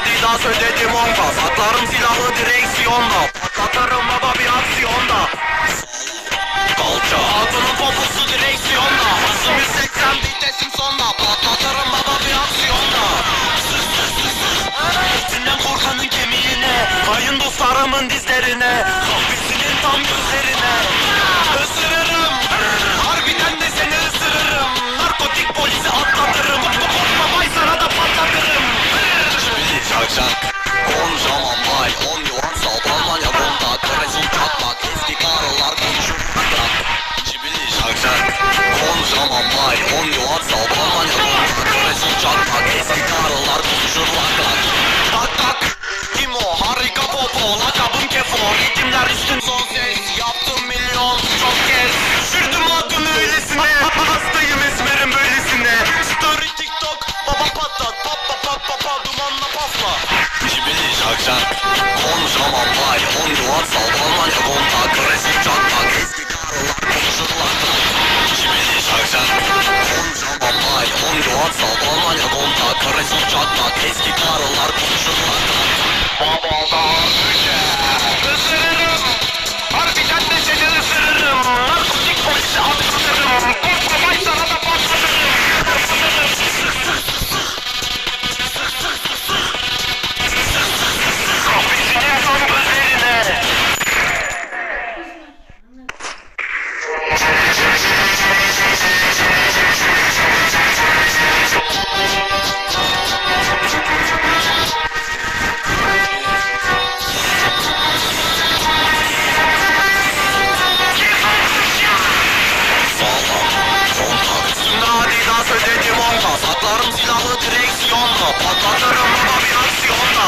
Adidas ödedim on bas Atlarım silahlı direksiyonda. Patlatırım baba bir aksiyonda. Kalça Hatunun poposu direksiyonda. Hızım 180 vitesim sonda. Patlatırım Dostlarımın dizlerine Kahvesinin tam gözlerine. Isırırım Harbiden de seni ısırırım. Narkotik polisi atlatırım. Korkma bay sana da patlatırım. Çivili şakşak Konuşamam vay On yuvan sal Almanya kontak Resul çatlak Eski karılar konuşur bırak. Çivili şakşak Konuşamam vay On yuvan sal Almanya kontak Resul çatlak Eski karılar konuşur lak Tak tak Kim o? Harika popo Lakabım kefo Ritimler üstün. Son ses Yaptım milyon çok kez. Düşürdüm adını öylesine. Hastayım esmerim böylesine. Story tiktok Baba patlat. Pap pap pap pap Dumanla pafla Çivili şakşak Konuşamam vay On yuvan sal Almanya kontak Resul çatlak Eski karılar konuşur lak lak Çivili şakşak Konuşamam vay On yuvan sal Almanya kontak Resul çatlak Eski karılar konuşur Saklarım silahlı direksiyonda Patlatırım baba bir aksiyonda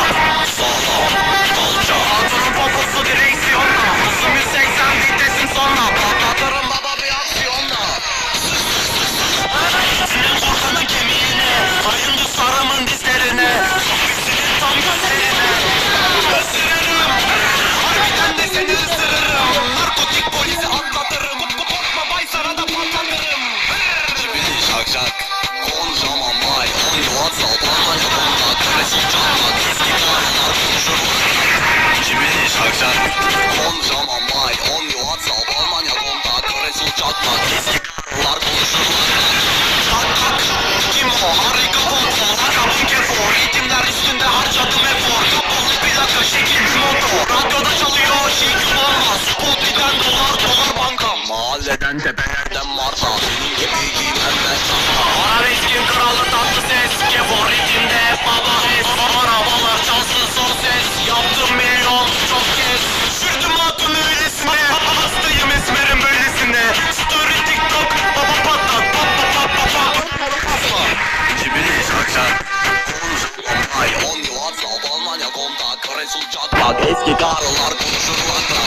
Bak bak eski karılar konuşurlar da.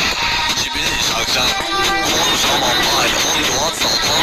İçi bilir şakşak Konuşamam. Hala onu WhatsApp'tan